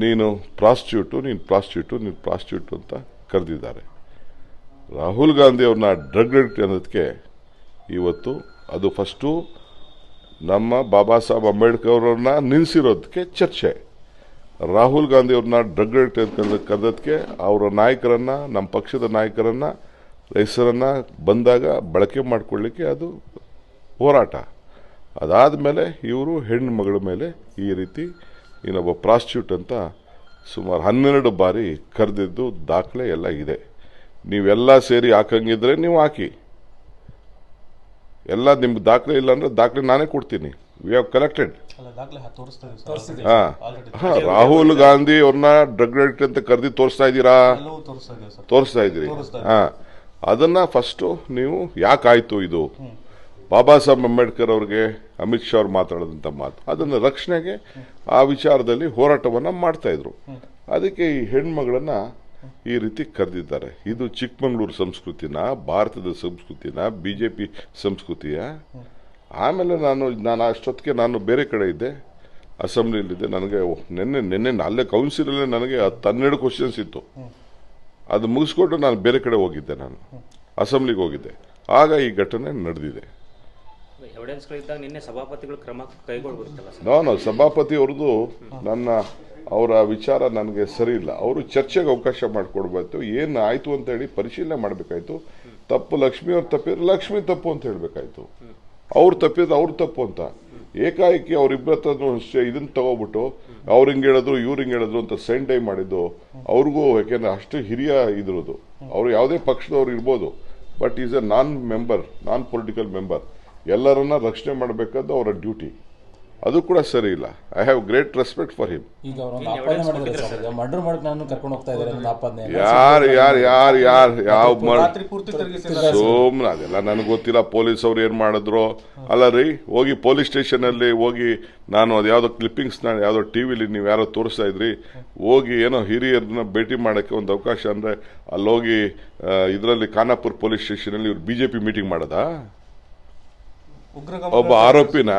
ನೀನು ಪ್ರಾಸ್ಟ್ಯೂಟು ನೀನು ಪ್ರಾಸ್ಟ್ಯೂಟು ನೀನು ಪ್ರಾಸ್ಟ್ಯೂಟು ಅಂತ ಕರೆದಿದ್ದಾರೆ. ರಾಹುಲ್ ಗಾಂಧಿ ಅವ್ರನ್ನ ಡ್ರಗ್ ಅಡಿಕ್ಟ್ ಅನ್ನೋದಕ್ಕೆ ಇವತ್ತು ಅದು ಫಸ್ಟು ನಮ್ಮ ಬಾಬಾ ಸಾಹೇಬ್ ಅಂಬೇಡ್ಕರ್ ಅವ್ರನ್ನ ನಿಲ್ಲಿಸಿರೋದಕ್ಕೆ ಚರ್ಚೆ. ರಾಹುಲ್ ಗಾಂಧಿ ಅವ್ರನ್ನ ಡ್ರಗ್ ಅಡಿಕ್ಟ್ ಅಂತ ಕರೆದಕ್ಕೆ ಅವರ ನಾಯಕರನ್ನ, ನಮ್ಮ ಪಕ್ಷದ ನಾಯಕರನ್ನ ಹೆಸರನ್ನ ಬಂದಾಗ ಬಳಕೆ ಮಾಡಿಕೊಳ್ಳಿಕ್ಕೆ ಅದು ಹೋರಾಟ. ಅದಾದ ಮೇಲೆ ಇವರು ಹೆಣ್ಣು ಮಗಳ ಮೇಲೆ ಈ ರೀತಿ ಇನ್ನೊಬ್ಬ ಪ್ರಾಸ್ಟಿಟ್ಯೂಟ್ ಅಂತ ಸುಮಾರು ಹನ್ನೆರಡು ಬಾರಿ ಕರೆದಿದ್ದು ದಾಖಲೆ ಎಲ್ಲ ಇದೆ. ನೀವೆಲ್ಲ ಸೇರಿ ಹಾಕಂಗಿದ್ರೆ ನೀವು ಹಾಕಿ. ಎಲ್ಲ ನಿಮ್ಗೆ ದಾಖಲೆ ಇಲ್ಲ ಅಂದ್ರೆ ದಾಖಲೆ ನಾನೇ ಕೊಡ್ತೀನಿ. ವಿ ಹ್ಯಾವ್ ಕಲೆಕ್ಟೆಡ್ ಹಾಂ ರಾಹುಲ್ ಗಾಂಧಿ ಅವ್ರನ್ನ ಡ್ರಗ್ ಡೈರೆಕ್ಟರ್ ಅಂತ ಕರೆದಿ ತೋರಿಸ್ತಾ ಇದ್ದೀರಾ? ತೋರಿಸ್ತಾ ಇದೀವಿ ಸರ್. ತೋರಿಸ್ತಾ ಇದ್ದೀರಿ. ಹಾಂ ಹಾ. ಅದನ್ನ ಫಸ್ಟು ನೀವು ಯಾಕಾಯ್ತು ಇದು? ಬಾಬಾ ಸಾಹೇಬ್ ಅಂಬೇಡ್ಕರ್ ಅವ್ರಿಗೆ ಅಮಿತ್ ಶಾ ಅವ್ರು ಮಾತಾಡಿದಂಥ ಮಾತು. ಅದನ್ನು ರಕ್ಷಣೆಗೆ ಆ ವಿಚಾರದಲ್ಲಿ ಹೋರಾಟವನ್ನು ಮಾಡ್ತಾಯಿದ್ರು ಅದಕ್ಕೆ ಈ ಹೆಣ್ಮಗಳನ್ನ ಈ ರೀತಿ ಕರೆದಿದ್ದಾರೆ. ಇದು ಚಿಕ್ಕಮಗಳೂರು ಸಂಸ್ಕೃತಿನ, ಭಾರತದ ಸಂಸ್ಕೃತಿನ ಬಿ ಜೆ ಪಿ ಸಂಸ್ಕೃತಿಯ. ಆಮೇಲೆ ನಾನು ನಾನು ಅಷ್ಟೊತ್ತಿಗೆ ನಾನು ಬೇರೆ ಕಡೆ ಇದ್ದೆ. ಅಸೆಂಬ್ಲಿಯಲ್ಲಿದ್ದೆ. ನನಗೆ ನಿನ್ನೆ ನಿನ್ನೆ ಅಲ್ಲೇ ಕೌನ್ಸಿಲಲ್ಲೇ ನನಗೆ ಹತ್ತು ಹನ್ನೆರಡು ಕ್ವಶನ್ಸ್ ಇತ್ತು. ಅದು ಮುಗಿಸ್ಕೊಂಡು ನಾನು ಬೇರೆ ಕಡೆ ಹೋಗಿದ್ದೆ ನಾನು. ಅಸೆಂಬ್ಲಿಗೆ ಹೋಗಿದ್ದೆ. ಆಗ ಈ ಘಟನೆ ನಡೆದಿದೆ. ಎವಿಡೆನ್ಸ್ಗಳಿದ್ದಾಗ ನಿನ್ನೆ ಸಭಾಪತಿಗಳು ಸಭಾಪತಿ ಅವ್ರದ್ದು ನನ್ನ, ಅವರ ವಿಚಾರ ನನಗೆ ಸರಿ ಇಲ್ಲ. ಅವರು ಚರ್ಚೆಗೆ ಅವಕಾಶ ಮಾಡಿಕೊಡ್ಬೇಕು ಏನು ಆಯ್ತು ಅಂತ ಹೇಳಿ ಪರಿಶೀಲನೆ ಮಾಡಬೇಕಾಯ್ತು. ತಪ್ಪು ಲಕ್ಷ್ಮಿ ಅವ್ರ ತಪ್ಪಿದ್ರೆ ಲಕ್ಷ್ಮಿ ತಪ್ಪು ಅಂತ ಹೇಳಬೇಕಾಯ್ತು. ಅವ್ರು ತಪ್ಪಿದ್ರೆ ಅವ್ರು ತಪ್ಪು ಅಂತ. ಏಕಾಏಕಿ ಅವ್ರಿಬ್ಬರತ್ರ ಇದನ್ನ ತಗೋಬಿಟ್ಟು ಅವ್ರು ಹಿಂಗೆ ಹೇಳಿದ್ರು, ಇವ್ರು ಹಿಂಗೆ ಹೇಳಿದ್ರು ಅಂತ ಸೆಂಡ್ ಟೈಮ್ ಮಾಡಿದ್ದು ಅವ್ರಿಗೂ ಯಾಕೆಂದ್ರೆ ಅಷ್ಟು ಹಿರಿಯ ಇದ್ರದ್ದು. ಅವ್ರು ಯಾವುದೇ ಪಕ್ಷದವ್ರು ಇರ್ಬೋದು. But is a non member non political member ಎಲ್ಲರನ್ನ ರಕ್ಷಣೆ ಮಾಡಬೇಕಾದ್ದು ಅವರ ಡ್ಯೂಟಿ. ಅದು ಕೂಡ ಸರಿ ಇಲ್ಲ. I have great respect for him ಯಾರು ಯಾರು ಯಾರು ಯಾರು ಯಾವ ಸೋಮ್ನ ಅದೆಲ್ಲ ನನಗೆ ಗೊತ್ತಿಲ್ಲ. ಪೊಲೀಸ್ ಅವ್ರು ಏನು ಮಾಡಿದ್ರು? ಅಲ್ಲ ರೀ ಹೋಗಿ ಪೊಲೀಸ್ ಸ್ಟೇಷನಲ್ಲಿ ಹೋಗಿ ನಾನು ಅದು ಯಾವುದೋ ನಾನು ಯಾವುದೋ ಟಿ ವಿಲಿ ನೀವು ಯಾರೋ ತೋರಿಸ್ತಾ ಇದ್ರಿ. ಹೋಗಿ ಏನೋ ಹಿರಿಯರನ್ನ ಭೇಟಿ ಮಾಡೋಕ್ಕೆ ಒಂದು ಅವಕಾಶ ಅಂದರೆ ಅಲ್ಲೋಗಿ ಇದರಲ್ಲಿ ಖಾನಾಪುರ್ ಪೊಲೀಸ್ ಸ್ಟೇಷನಲ್ಲಿ ಇವ್ರು ಬಿ ಜೆ ಪಿ ಮೀಟಿಂಗ್ ಮಾಡೋದಾ? ಒಬ್ಬ ಆರೋಪಿನ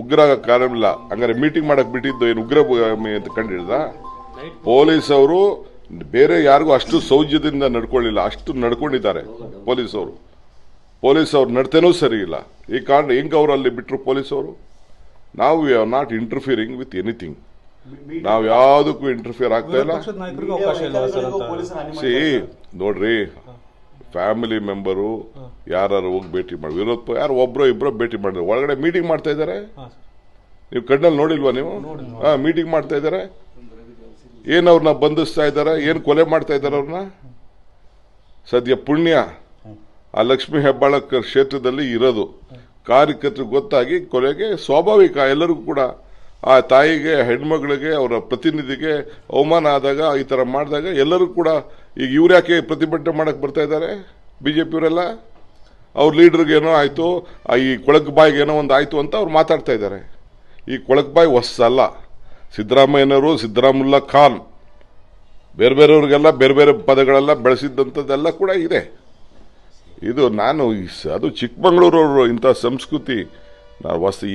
ಉಗ್ರ ಕಾರಣ ಇಲ್ಲ ಹಂಗಾರೆ ಮೀಟಿಂಗ್ ಮಾಡಕ್ ಬಿಟ್ಟಿದ್ದು ಏನು ಉಗ್ರ ಅಂತ ಕಂಡಿಡ್ದ? ಪೊಲೀಸ್ ಅವರು ಬೇರೆ ಯಾರಿಗೂ ಅಷ್ಟು ಸೌಜ್ಯದಿಂದ ನಡ್ಕೊಳ್ಳಿಲ್ಲ. ಅಷ್ಟು ನಡ್ಕೊಂಡಿದ್ದಾರೆ ಪೊಲೀಸ್ ಅವರು ಪೊಲೀಸ್ ಅವ್ರು ನಡ್ತೇನೂ ಸರಿ ಇಲ್ಲ. ಈ ಕಾರಣ ಹೆಂಗ್ ಅವರು ಅಲ್ಲಿ ಬಿಟ್ಟರು ಪೊಲೀಸ್ ಅವರು ನಾವು we are not interfering with anything ನಾವು ಯಾವುದಕ್ಕೂ ಇಂಟರ್ಫಿಯರ್ ಆಗ್ತಾ ಇಲ್ಲ. ಪಕ್ಷದ ನಾಯಕರಿಗೆ ಅವಕಾಶ ಇಲ್ಲ ಸರ್ ಅಂತ. ಸಿ ನೋಡ್ರಿ ಫ್ಯಾಮಿಲಿ ಮೆಂಬರು ಯಾರು ಹೋಗಿ ಭೇಟಿ ಮಾಡಿ. ವಿರೋಧ ಯಾರು ಒಬ್ರು ಇಬ್ರು ಭೇಟಿ ಮಾಡಿದ್ರು ಒಳಗಡೆ ಮೀಟಿಂಗ್ ಮಾಡ್ತಾ ಇದ್ದಾರೆ? ನೀವು ಕಣ್ಣಲ್ಲಿ ನೋಡಿಲ್ವಾ ನೀವು? ಹಾ ಮೀಟಿಂಗ್ ಮಾಡ್ತಾ ಇದ್ದಾರೆ? ಏನ್ ಅವ್ರನ್ನ ಬಂಧಿಸ್ತಾ ಇದ್ದಾರೆ? ಏನ್ ಕೊಲೆ ಮಾಡ್ತಾ ಇದ್ದಾರೆ ಅವ್ರನ್ನ? ಸದ್ಯ ಪುಣ್ಯ. ಆ ಲಕ್ಷ್ಮೀ ಹೆಬ್ಬಾಳಕರ್ ಕ್ಷೇತ್ರದಲ್ಲಿ ಇರೋದು. ಕಾರ್ಯಕರ್ತರಿಗೆ ಗೊತ್ತಾಗಿ ಕೊಲೆಗೆ ಸ್ವಾಭಾವಿಕ ಎಲ್ಲರಿಗೂ ಕೂಡ ಆ ತಾಯಿಗೆ, ಹೆಣ್ಮಗಳಿಗೆ, ಅವರ ಪ್ರತಿನಿಧಿಗೆ ಅವಮಾನ ಆದಾಗ, ಈ ತರ ಮಾಡಿದಾಗ ಎಲ್ಲರೂ ಕೂಡ ಈಗ ಇವ್ರು ಯಾಕೆ ಪ್ರತಿಭಟನೆ ಮಾಡಕ್ ಬರ್ತಾ ಇದ್ದಾರೆ? ಬಿಜೆಪಿಯವರೆಲ್ಲ ಅವ್ರ ಲೀಡರ್ಗೆ ಏನೋ ಆಯ್ತು, ಆ ಈ ಕೊಳಕ್ ಬಾಯಿಗೆ ಏನೋ ಒಂದು ಆಯ್ತು ಅಂತ ಅವ್ರು ಮಾತಾಡ್ತಾ ಇದ್ದಾರೆ. ಈ ಕೊಳಕ್ ಬಾಯಿ ಹೊಸಲ್ಲ ಸಿದ್ದರಾಮಯ್ಯನವರು, ಸಿದ್ದರಾಮುಲ್ಲಾ ಖಾನ್, ಬೇರೆ ಬೇರೆಯವ್ರಿಗೆಲ್ಲ ಬೇರೆ ಬೇರೆ ಪದಗಳೆಲ್ಲ ಬೆಳೆಸಿದ್ದಂಥದ್ದೆಲ್ಲ ಕೂಡ ಇದೆ. ಇದು ನಾನು ಅದು ಚಿಕ್ಕಮಗಳೂರವರು ಇಂಥ ಸಂಸ್ಕೃತಿ, ನಾವು ವಸ್ತು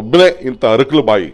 ಒಬ್ಬನೇ ಇಂಥ ಅರಕಲು ಬಾಯಿ.